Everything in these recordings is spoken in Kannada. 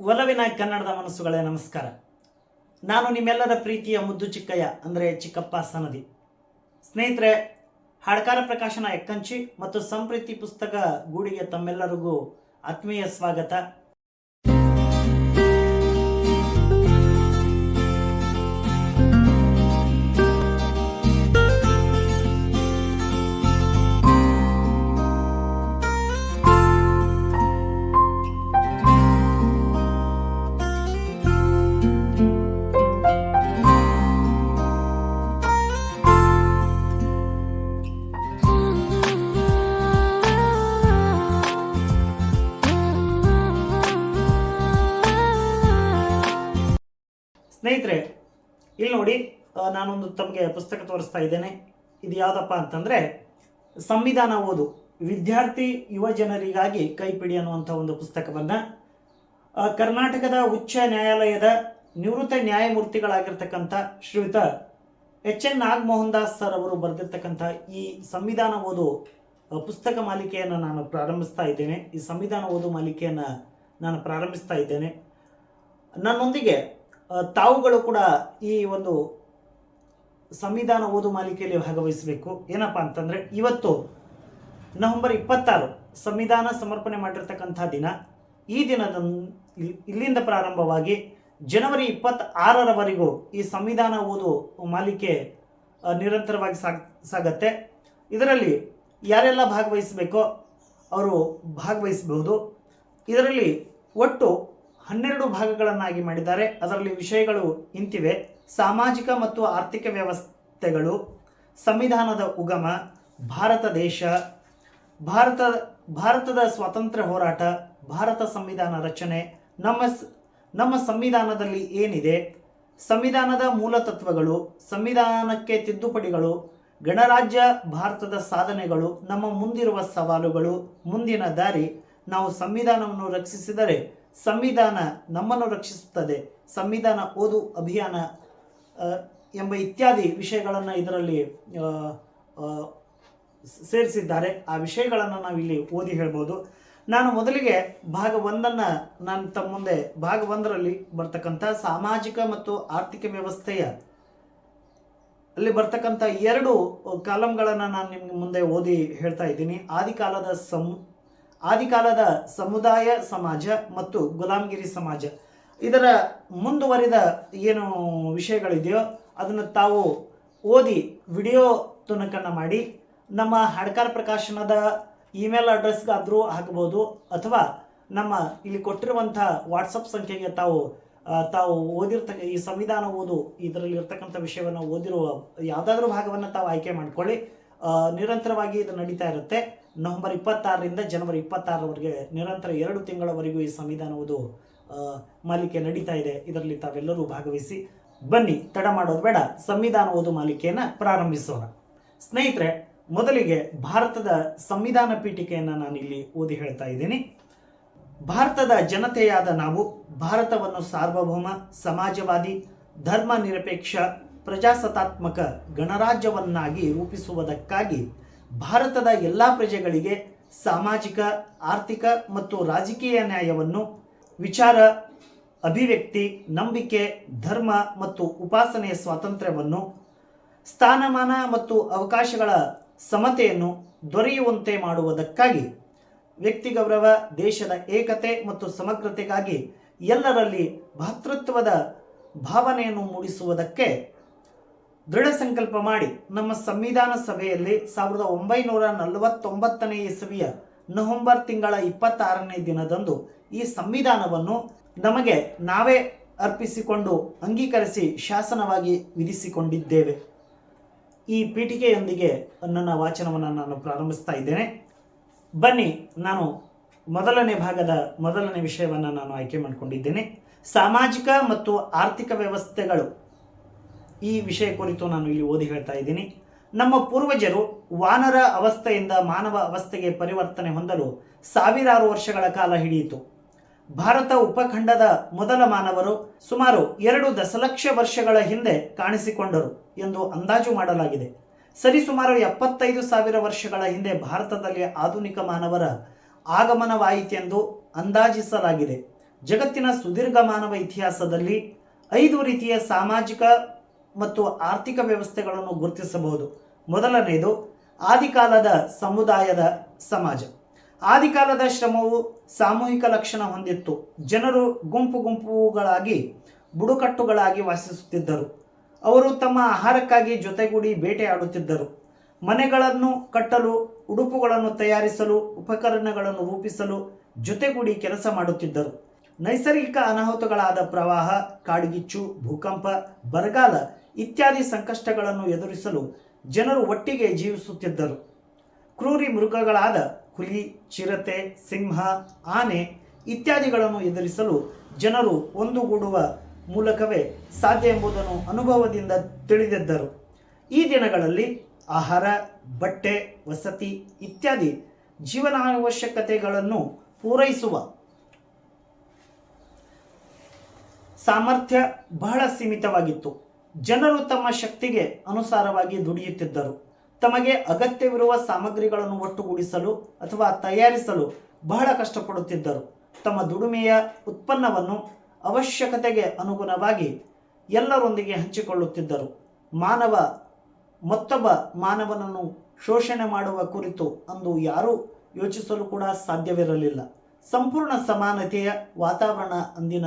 ಒಲವಿನ ಕನ್ನಡದ ಮನಸ್ಸುಗಳೇ ನಮಸ್ಕಾರ. ನಾನು ನಿಮ್ಮೆಲ್ಲರ ಪ್ರೀತಿಯ ಮುದ್ದು ಚಿಕ್ಕಯ್ಯ, ಅಂದರೆ ಚಿಕ್ಕಪ್ಪ ಸನದಿ. ಸ್ನೇಹಿತರೆ, ಹಾಡ್ಕಾರ ಪ್ರಕಾಶನ ಎಕ್ಕಂಚಿ ಮತ್ತು ಸಂಪ್ರೀತಿ ಪುಸ್ತಕ ಗೂಡಿಗೆ ತಮ್ಮೆಲ್ಲರಿಗೂ ಆತ್ಮೀಯ ಸ್ವಾಗತ. ನಾನೊಂದು ತಮಗೆ ಪುಸ್ತಕ ತೋರಿಸ್ತಾ ಇದ್ದೇನೆ. ಇದು ಯಾವುದಪ್ಪ ಅಂತಂದರೆ, ಸಂವಿಧಾನ ಓದು. ವಿದ್ಯಾರ್ಥಿ ಯುವ ಜನರಿಗಾಗಿ ಕೈಪಿಡಿ ಅನ್ನುವಂಥ ಒಂದು ಪುಸ್ತಕವನ್ನು ಕರ್ನಾಟಕದ ಉಚ್ಚ ನ್ಯಾಯಾಲಯದ ನಿವೃತ್ತ ನ್ಯಾಯಮೂರ್ತಿಗಳಾಗಿರ್ತಕ್ಕಂಥ ಶ್ರೀಯುತ H N Nagamohan Das sir ಅವರು ಬರೆದಿರ್ತಕ್ಕಂಥ ಈ ಸಂವಿಧಾನ ಓದು ಪುಸ್ತಕ ಮಾಲಿಕೆಯನ್ನು ನಾನು ಪ್ರಾರಂಭಿಸ್ತಾ ಇದ್ದೇನೆ. ಈ ಸಂವಿಧಾನ ಓದು ಮಾಲಿಕೆಯನ್ನು ನಾನು ಪ್ರಾರಂಭಿಸ್ತಾ ಇದ್ದೇನೆ. ನನ್ನೊಂದಿಗೆ ತಾವುಗಳು ಕೂಡ ಈ ಒಂದು ಸಂವಿಧಾನ ಓದು ಮಾಲಿಕೆಯಲ್ಲಿ ಭಾಗವಹಿಸಬೇಕು. ಏನಪ್ಪ ಅಂತಂದ್ರೆ ಇವತ್ತು ನವೆಂಬರ್ ಇಪ್ಪತ್ತಾರು ಸಂವಿಧಾನ ಸಮರ್ಪಣೆ ಮಾಡಿರ್ತಕ್ಕಂಥ ದಿನ. ಈ ದಿನದ ಇಲ್ಲಿಂದ ಪ್ರಾರಂಭವಾಗಿ ಜನವರಿ ಇಪ್ಪತ್ತ ಆರರವರೆಗೂ ಈ ಸಂವಿಧಾನ ಓದು ಮಾಲಿಕೆ ನಿರಂತರವಾಗಿ ಸಾಗ್, ಸಾಗತ್ತೆ. ಇದರಲ್ಲಿ ಯಾರೆಲ್ಲ ಭಾಗವಹಿಸಬೇಕೋ ಅವರು ಭಾಗವಹಿಸಬಹುದು. ಇದರಲ್ಲಿ ಒಟ್ಟು ಹನ್ನೆರಡು ಭಾಗಗಳನ್ನಾಗಿ ಮಾಡಿದ್ದಾರೆ. ಅದರಲ್ಲಿ ವಿಷಯಗಳು ಇಂತಿವೆ. ಸಾಮಾಜಿಕ ಮತ್ತು ಆರ್ಥಿಕ ವ್ಯವಸ್ಥೆಗಳು, ಸಂವಿಧಾನದ ಉಗಮ, ಭಾರತ ದೇಶ, ಭಾರತ, ಭಾರತದ ಸ್ವಾತಂತ್ರ್ಯ ಹೋರಾಟ, ಭಾರತ ಸಂವಿಧಾನ ರಚನೆ, ನಮ್ಮ ನಮ್ಮ ಸಂವಿಧಾನದಲ್ಲಿ ಏನಿದೆ? ಸಂವಿಧಾನದ ಮೂಲ ತತ್ವಗಳು, ಸಂವಿಧಾನಕ್ಕೆ ತಿದ್ದುಪಡಿಗಳು, ಗಣರಾಜ್ಯ, ಭಾರತದ ಸಾಧನೆಗಳು, ನಮ್ಮ ಮುಂದಿರುವ ಸವಾಲುಗಳು, ಮುಂದಿನ ದಾರಿ. ನಾವು ಸಂವಿಧಾನವನ್ನು ರಕ್ಷಿಸಿದರೆ, ಸಂವಿಧಾನ ನಮ್ಮನ್ನು ರಕ್ಷಿಸುತ್ತದೆ. ಸಂವಿಧಾನ ಓದು ಅಭಿಯಾನ ಎಂಬ ಇತ್ಯಾದಿ ವಿಷಯಗಳನ್ನು ಇದರಲ್ಲಿ ಸೇರಿಸಿದ್ದಾರೆ. ಆ ವಿಷಯಗಳನ್ನು ನಾವಿಲ್ಲಿ ಓದಿ ಹೇಳ್ಬೋದು. ನಾನು ಮೊದಲಿಗೆ ಭಾಗ ಒಂದನ್ನು ನಾನು ತಮ್ಮ ಮುಂದೆ, ಭಾಗ ಒಂದರಲ್ಲಿ ಬರ್ತಕ್ಕಂಥ ಸಾಮಾಜಿಕ ಮತ್ತು ಆರ್ಥಿಕ ವ್ಯವಸ್ಥೆಯ, ಅಲ್ಲಿ ಬರ್ತಕ್ಕಂಥ ಎರಡು ಕಾಲಂಗಳನ್ನು ನಾನು ನಿಮ್ಮ ಮುಂದೆ ಓದಿ ಹೇಳ್ತಾ ಇದ್ದೀನಿ. ಆದಿಕಾಲದ ಸಮ, ಆದಿಕಾಲದ ಸಮುದಾಯ ಸಮಾಜ ಮತ್ತು ಗುಲಾಮಗಿರಿ ಸಮಾಜ. ಇದರ ಮುಂದುವರಿದ ಏನು ವಿಷಯಗಳಿದೆಯೋ ಅದನ್ನು ತಾವು ಓದಿ ವಿಡಿಯೋ ತುಣುಕನ್ನು ಮಾಡಿ ನಮ್ಮ ಹಡ್ಕಾರ್ ಪ್ರಕಾಶನದ ಇಮೇಲ್ ಅಡ್ರೆಸ್ಗಾದರೂ ಹಾಕಬಹುದು ಅಥವಾ ನಮ್ಮ ಇಲ್ಲಿ ಕೊಟ್ಟಿರುವಂಥ ವಾಟ್ಸಪ್ ಸಂಖ್ಯೆಗೆ ತಾವು ತಾವು ಓದಿರ್ತಕ್ಕ, ಈ ಸಂವಿಧಾನ ಓದು, ಇದರಲ್ಲಿ ಇರ್ತಕ್ಕಂಥ ವಿಷಯವನ್ನು ಓದಿರುವ ಯಾವುದಾದ್ರೂ ಭಾಗವನ್ನು ತಾವು ಆಯ್ಕೆ ಮಾಡ್ಕೊಳ್ಳಿ. ನಿರಂತರವಾಗಿ ಇದು ನಡೀತಾ ಇರುತ್ತೆ. ನವೆಂಬರ್ ಇಪ್ಪತ್ತಾರರಿಂದ ಜನವರಿ ಇಪ್ಪತ್ತಾರರವರೆಗೆ ನಿರಂತರ ಎರಡು ತಿಂಗಳವರೆಗೂ ಈ ಸಂವಿಧಾನ ಓದು ಮಾಲಿಕೆ ನಡೀತಾ ಇದೆ. ಇದರಲ್ಲಿ ತಾವೆಲ್ಲರೂ ಭಾಗವಹಿಸಿ ಬನ್ನಿ. ತಡ ಮಾಡೋದು ಬೇಡ. ಸಂವಿಧಾನ ಓದು ಮಾಲಿಕೆಯನ್ನು ಪ್ರಾರಂಭಿಸೋಣ. ಸ್ನೇಹಿತರೆ, ಮೊದಲಿಗೆ ಭಾರತದ ಸಂವಿಧಾನ ಪೀಠಿಕೆಯನ್ನು ನಾನು ಇಲ್ಲಿ ಓದಿ ಹೇಳ್ತಾ ಇದ್ದೀನಿ. ಭಾರತದ ಜನತೆಯಾದ ನಾವು ಭಾರತವನ್ನು ಸಾರ್ವಭೌಮ, ಸಮಾಜವಾದಿ, ಧರ್ಮ ನಿರಪೇಕ್ಷ, ಪ್ರಜಾಸತ್ತಾತ್ಮಕ ಗಣರಾಜ್ಯವನ್ನಾಗಿ ರೂಪಿಸುವುದಕ್ಕಾಗಿ ಭಾರತದ ಎಲ್ಲ ಪ್ರಜೆಗಳಿಗೆ ಸಾಮಾಜಿಕ, ಆರ್ಥಿಕ ಮತ್ತು ರಾಜಕೀಯ ನ್ಯಾಯವನ್ನು ವಿಚಾರ, ಅಭಿವ್ಯಕ್ತಿ, ನಂಬಿಕೆ, ಧರ್ಮ ಮತ್ತು ಉಪಾಸನೆಯ ಸ್ವಾತಂತ್ರ್ಯವನ್ನು, ಸ್ಥಾನಮಾನ ಮತ್ತು ಅವಕಾಶಗಳ ಸಮತೆಯನ್ನು ದೊರೆಯುವಂತೆ ಮಾಡುವುದಕ್ಕಾಗಿ ವ್ಯಕ್ತಿ ಗೌರವ ದೇಶದ ಏಕತೆ ಮತ್ತು ಸಮಗ್ರತೆಗಾಗಿ ಎಲ್ಲರಲ್ಲಿ ಭಾತೃತ್ವದ ಭಾವನೆಯನ್ನು ಮೂಡಿಸುವುದಕ್ಕೆ ದೃಢ ಸಂಕಲ್ಪ ಮಾಡಿ ನಮ್ಮ ಸಂವಿಧಾನ ಸಭೆಯಲ್ಲಿ ಸಾವಿರದ ಒಂಬೈನೂರ ನಲವತ್ತೊಂಬತ್ತನೇ ಇಸವಿಯ ನವೆಂಬರ್ ತಿಂಗಳ ಇಪ್ಪತ್ತಾರನೇ ದಿನದಂದು ಈ ಸಂವಿಧಾನವನ್ನು ನಮಗೆ ನಾವೇ ಅರ್ಪಿಸಿಕೊಂಡು ಅಂಗೀಕರಿಸಿ ಶಾಸನವಾಗಿ ವಿಧಿಸಿಕೊಂಡಿದ್ದೇವೆ. ಈ ಪೀಠಿಕೆಯೊಂದಿಗೆ ನನ್ನ ವಾಚನವನ್ನು ನಾನು ಪ್ರಾರಂಭಿಸ್ತಾ ಇದ್ದೇನೆ. ಬನ್ನಿ, ನಾನು ಮೊದಲನೇ ಭಾಗದ ಮೊದಲನೇ ವಿಷಯವನ್ನು ನಾನು ಆಯ್ಕೆ ಮಾಡಿಕೊಂಡಿದ್ದೇನೆ. ಸಾಮಾಜಿಕ ಮತ್ತು ಆರ್ಥಿಕ ವ್ಯವಸ್ಥೆಗಳು. ಈ ವಿಷಯ ಕುರಿತು ನಾನು ಇಲ್ಲಿ ಓದಿ ಹೇಳ್ತಾ ಇದ್ದೀನಿ. ನಮ್ಮ ಪೂರ್ವಜರು ವಾನರ ಅವಸ್ಥೆಯಿಂದ ಮಾನವ ಅವಸ್ಥೆಗೆ ಪರಿವರ್ತನೆ ಹೊಂದಲು ಸಾವಿರಾರು ವರ್ಷಗಳ ಕಾಲ ಹಿಡಿಯಿತು. ಭಾರತ ಉಪಖಂಡದ ಮೊದಲ ಮಾನವರು ಸುಮಾರು ಎರಡು ದಶಲಕ್ಷ ವರ್ಷಗಳ ಹಿಂದೆ ಕಾಣಿಸಿಕೊಂಡರು ಎಂದು ಅಂದಾಜು ಮಾಡಲಾಗಿದೆ. ಸರಿಸುಮಾರು ಎಪ್ಪತ್ತೈದು ಸಾವಿರ ವರ್ಷಗಳ ಹಿಂದೆ ಭಾರತದಲ್ಲಿ ಆಧುನಿಕ ಮಾನವರ ಆಗಮನವಾಯಿತೆಂದು ಅಂದಾಜಿಸಲಾಗಿದೆ. ಜಗತ್ತಿನ ಸುದೀರ್ಘ ಮಾನವ ಇತಿಹಾಸದಲ್ಲಿ ಐದು ರೀತಿಯ ಸಾಮಾಜಿಕ ಮತ್ತು ಆರ್ಥಿಕ ವ್ಯವಸ್ಥೆಗಳನ್ನು ಗುರುತಿಸಬಹುದು. ಮೊದಲನೆಯದು, ಆದಿಕಾಲದ ಸಮುದಾಯದ ಸಮಾಜ. ಆದಿಕಾಲದ ಶ್ರಮವು ಸಾಮೂಹಿಕ ಲಕ್ಷಣ ಹೊಂದಿತ್ತು. ಜನರು ಗುಂಪು ಗುಂಪುಗಳಾಗಿ, ಬುಡುಕಟ್ಟುಗಳಾಗಿ ವಾಸಿಸುತ್ತಿದ್ದರು. ಅವರು ತಮ್ಮ ಆಹಾರಕ್ಕಾಗಿ ಜೊತೆಗೂಡಿ ಬೇಟೆಯಾಡುತ್ತಿದ್ದರು. ಮನೆಗಳನ್ನು ಕಟ್ಟಲು, ಉಡುಪುಗಳನ್ನು ತಯಾರಿಸಲು, ಉಪಕರಣಗಳನ್ನು ರೂಪಿಸಲು ಜೊತೆಗೂಡಿ ಕೆಲಸ ಮಾಡುತ್ತಿದ್ದರು. ನೈಸರ್ಗಿಕ ಅನಾಹುತಗಳಾದ ಪ್ರವಾಹ, ಕಾಡುಗಿಚ್ಚು, ಭೂಕಂಪ, ಬರಗಾಲ ಇತ್ಯಾದಿ ಸಂಕಷ್ಟಗಳನ್ನು ಎದುರಿಸಲು ಜನರು ಒಟ್ಟಿಗೆ ಜೀವಿಸುತ್ತಿದ್ದರು. ಕ್ರೂರಿ ಮೃಗಗಳಾದ ಹುಲಿ, ಚಿರತೆ, ಸಿಂಹ, ಆನೆ ಇತ್ಯಾದಿಗಳನ್ನು ಎದುರಿಸಲು ಜನರು ಒಂದುಗೂಡುವ ಮೂಲಕವೇ ಸಾಧ್ಯ ಎಂಬುದನ್ನು ಅನುಭವದಿಂದ ತಿಳಿದಿದ್ದರು. ಈ ದಿನಗಳಲ್ಲಿ ಆಹಾರ, ಬಟ್ಟೆ, ವಸತಿ ಇತ್ಯಾದಿ ಜೀವನಾವಶ್ಯಕತೆಗಳನ್ನು ಪೂರೈಸುವ ಸಾಮರ್ಥ್ಯ ಬಹಳ ಸೀಮಿತವಾಗಿತ್ತು. ಜನರು ತಮ್ಮ ಶಕ್ತಿಗೆ ಅನುಸಾರವಾಗಿ ದುಡಿಯುತ್ತಿದ್ದರು. ತಮಗೆ ಅಗತ್ಯವಿರುವ ಸಾಮಗ್ರಿಗಳನ್ನು ಒಟ್ಟುಗೂಡಿಸಲು ಅಥವಾ ತಯಾರಿಸಲು ಬಹಳ ಕಷ್ಟಪಡುತ್ತಿದ್ದರು. ತಮ್ಮ ದುಡಿಮೆಯ ಉತ್ಪನ್ನವನ್ನು ಅವಶ್ಯಕತೆಗೆ ಅನುಗುಣವಾಗಿ ಎಲ್ಲರೊಂದಿಗೆ ಹಂಚಿಕೊಳ್ಳುತ್ತಿದ್ದರು. ಮಾನವ, ಮತ್ತೊಬ್ಬ ಮಾನವನನ್ನು ಶೋಷಣೆ ಮಾಡುವ ಕುರಿತು ಅಂದು ಯಾರೂ ಯೋಚಿಸಲು ಕೂಡ ಸಾಧ್ಯವಿರಲಿಲ್ಲ. ಸಂಪೂರ್ಣ ಸಮಾನತೆಯ ವಾತಾವರಣ ಅಂದಿನ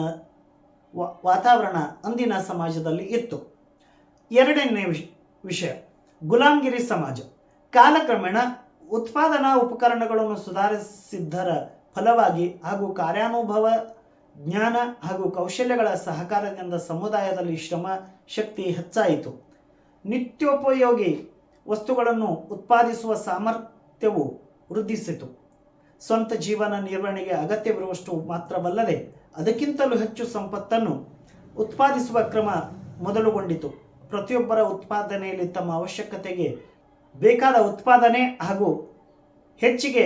ವಾತಾವರಣ ಅಂದಿನ ಸಮಾಜದಲ್ಲಿ ಇತ್ತು. ಎರಡನೇ ವಿಷ, ವಿಷಯ, ಗುಲಾಂಗಿರಿ ಸಮಾಜ. ಕಾಲಕ್ರಮೇಣ ಉತ್ಪಾದನಾ ಉಪಕರಣಗಳನ್ನು ಸುಧಾರಿಸಿದ್ದರ ಫಲವಾಗಿ ಹಾಗೂ ಕಾರ್ಯಾನುಭವ, ಜ್ಞಾನ ಹಾಗೂ ಕೌಶಲ್ಯಗಳ ಸಹಕಾರದಿಂದ ಸಮುದಾಯದಲ್ಲಿ ಶ್ರಮ, ಶಕ್ತಿ ಹೆಚ್ಚಾಯಿತು. ನಿತ್ಯೋಪಯೋಗಿ ವಸ್ತುಗಳನ್ನು ಉತ್ಪಾದಿಸುವ ಸಾಮರ್ಥ್ಯವು ವೃದ್ಧಿಸಿತು. ಸ್ವಂತ ಜೀವನ ನಿರ್ವಹಣೆಗೆ ಅಗತ್ಯವಿರುವಷ್ಟು ಮಾತ್ರವಲ್ಲದೆ ಅದಕ್ಕಿಂತಲೂ ಹೆಚ್ಚು ಸಂಪತ್ತನ್ನು ಉತ್ಪಾದಿಸುವ ಕ್ರಮ ಮೊದಲುಗೊಂಡಿತು. ಪ್ರತಿಯೊಬ್ಬರ ಉತ್ಪಾದನೆಯಲ್ಲಿ ತಮ್ಮ ಅವಶ್ಯಕತೆಗೆ ಬೇಕಾದ ಉತ್ಪಾದನೆ ಹಾಗೂ ಹೆಚ್ಚಿಗೆ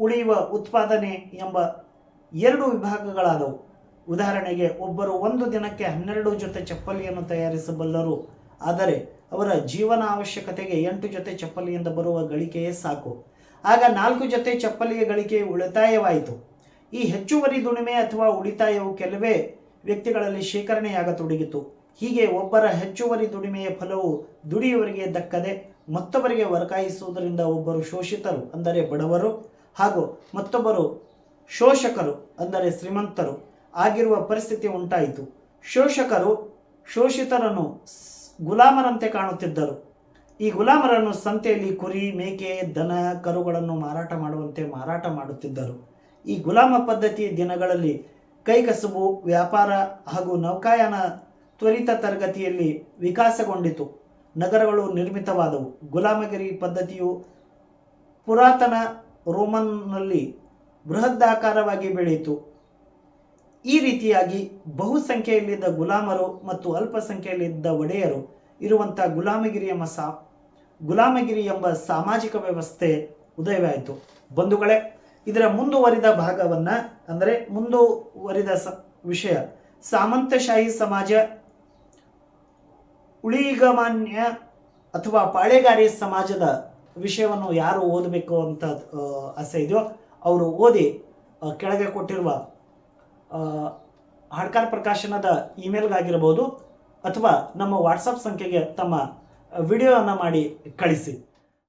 ಉಳಿಯುವ ಉತ್ಪಾದನೆ ಎಂಬ ಎರಡು ವಿಭಾಗಗಳಾದವು. ಉದಾಹರಣೆಗೆ, ಒಬ್ಬರು ಒಂದು ದಿನಕ್ಕೆ ಹನ್ನೆರಡು ಜೊತೆ ಚಪ್ಪಲಿಯನ್ನು ತಯಾರಿಸಬಲ್ಲರು, ಆದರೆ ಅವರ ಜೀವನ ಅವಶ್ಯಕತೆಗೆ ಎಂಟು ಜೊತೆ ಚಪ್ಪಲಿಯಿಂದ ಬರುವ ಗಳಿಕೆಯೇ ಸಾಕು. ಆಗ ನಾಲ್ಕು ಜೊತೆ ಚಪ್ಪಲಿಗೆ ಗಳಿಕೆ ಉಳಿತಾಯವಾಯಿತು. ಈ ಹೆಚ್ಚುವರಿ ದುಡಿಮೆ ಅಥವಾ ಉಳಿತಾಯವು ಕೆಲವೇ ವ್ಯಕ್ತಿಗಳಲ್ಲಿ ಶೇಖರಣೆಯಾಗತೊಡಗಿತು. ಹೀಗೆ ಒಬ್ಬರ ಹೆಚ್ಚುವರಿ ದುಡಿಮೆಯ ಫಲವು ದುಡಿಯುವವರಿಗೆ ದಕ್ಕದೆ ಮತ್ತೊಬ್ಬರಿಗೆ ವರ್ಗಾಯಿಸುವುದರಿಂದ ಒಬ್ಬರು ಶೋಷಿತರು ಅಂದರೆ ಬಡವರು ಹಾಗೂ ಮತ್ತೊಬ್ಬರು ಶೋಷಕರು ಅಂದರೆ ಶ್ರೀಮಂತರು ಆಗಿರುವ ಪರಿಸ್ಥಿತಿ ಉಂಟಾಯಿತು. ಶೋಷಕರು ಶೋಷಿತರನ್ನು ಗುಲಾಮರಂತೆ ಕಾಣುತ್ತಿದ್ದರು. ಈ ಗುಲಾಮರನ್ನು ಸಂತೆಯಲ್ಲಿ ಕುರಿ, ಮೇಕೆ, ದನ, ಕರುಗಳನ್ನು ಮಾರಾಟ ಮಾಡುವಂತೆ ಮಾರಾಟ ಮಾಡುತ್ತಿದ್ದರು. ಈ ಗುಲಾಮ ಪದ್ಧತಿ ದಿನಗಳಲ್ಲಿ ಕೈಕಸುಬು, ವ್ಯಾಪಾರ ಹಾಗೂ ನೌಕಾಯಾನ ತ್ವರಿತ ತರಗತಿಯಲ್ಲಿ ವಿಕಾಸಗೊಂಡಿತು. ನಗರಗಳು ನಿರ್ಮಿತವಾದವು. ಗುಲಾಮಗಿರಿ ಪದ್ಧತಿಯು ಪುರಾತನ ರೋಮನ್ನಲ್ಲಿ ಬೃಹದಾಕಾರವಾಗಿ ಬೆಳೆಯಿತು. ಈ ರೀತಿಯಾಗಿ ಬಹುಸಂಖ್ಯೆಯಲ್ಲಿದ್ದ ಗುಲಾಮರು ಮತ್ತು ಅಲ್ಪಸಂಖ್ಯೆಯಲ್ಲಿದ್ದ ಒಡೆಯರು ಇರುವಂಥ ಗುಲಾಮಗಿರಿ ಎಂಬ ಸಾ ಗುಲಾಮಗಿರಿ ಎಂಬ ಸಾಮಾಜಿಕ ವ್ಯವಸ್ಥೆ ಉದಯವಾಯಿತು. ಬಂಧುಗಳೇ, ಇದರ ಮುಂದುವರಿದ ಭಾಗವನ್ನು ಅಂದರೆ ಮುಂದುವರಿದ ಸ, ವಿಷಯ. ಸಾಮಂತಶಾಹಿ ಸಮಾಜ, ಉಳಿಗಮಾನ್ಯ ಅಥವಾ ಪಾಳೆಗಾರಿ ಸಮಾಜದ ವಿಷಯವನ್ನು ಯಾರು ಓದಬೇಕು ಅಂತ ಆಸೆ ಇದೆಯೋ ಅವರು ಓದಿ ಕೆಳಗೆ ಕೊಟ್ಟಿರುವ ಹಾಡ್ಕಾರ್ ಪ್ರಕಾಶನದ ಇಮೇಲ್ಗಾಗಿರ್ಬೋದು ಅಥವಾ ನಮ್ಮ ವಾಟ್ಸಪ್ ಸಂಖ್ಯೆಗೆ ತಮ್ಮ ವಿಡಿಯೋವನ್ನು ಮಾಡಿ ಕಳಿಸಿ.